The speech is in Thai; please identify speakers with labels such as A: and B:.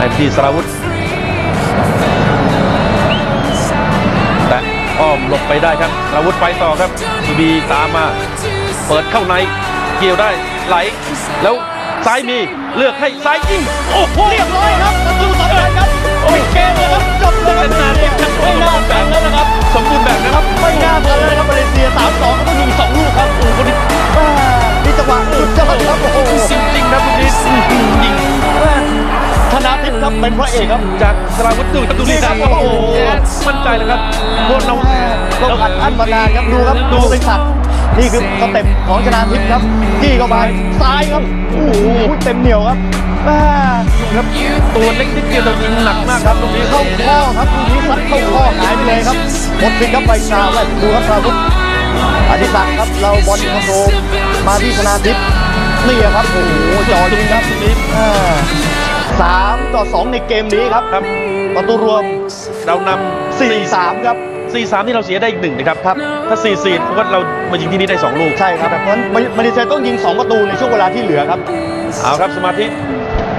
A: ให้ที่สราวุธแต่อ้อมหลบไปได้ครับสราวุธไปต่อครับสุบีตามมา เปิดเข้าในเกี่ยวได้ไหล แล้วซ้ายมีเลือกให้ซ้ายยิงโอ้โห
B: เรียบร้อยครับประตูสำเครับเป็นพระเอกครับ
A: จากสราวุธดูครับดูนี่ครับโอ้โหมั่นใจเลยครับพวกเรา
B: เราอัดอั้นมานานครับดูครับดูเป็นสัตว์นี่คือสเต็ปของชนาทิพย์ครับที่เข้าไปซ้ายครับโอ้โหเต็มเหนียวครับอ่า
A: ครับตัวเล็กนิดเดียวแต่ยิงหนักมากครับลูกนี้
B: เข้าข้อครับลูกนี้ซัดเข้าข้อหายไปเลยครับหมดปิดครับไปชาและดูครับชาวุธอดิศักดิ์ครับเราบอลคอนโทรลมาที่ชนาทิพย์นี่ครับโอ้โหจอยิงครับ
A: ลูกนี้
B: อ่าสามต่อสองในเกมนี้ครับ
A: ครับ
B: ประตูรวม
A: เราน
B: สี่สามครับำ
A: 4 3ที่เราเสียได้อีกหนึ่งนะครับครับ ถ้า 4 4เพราะว่าเรามายิงที่นี่ได้ 2 ลูก
B: ใช่ครับเพราะฉะนั้นมาเลเซียต้องยิง 2 ประตูในช่วงเวลาที่เหลือครับ
A: เอาครับสมาธิ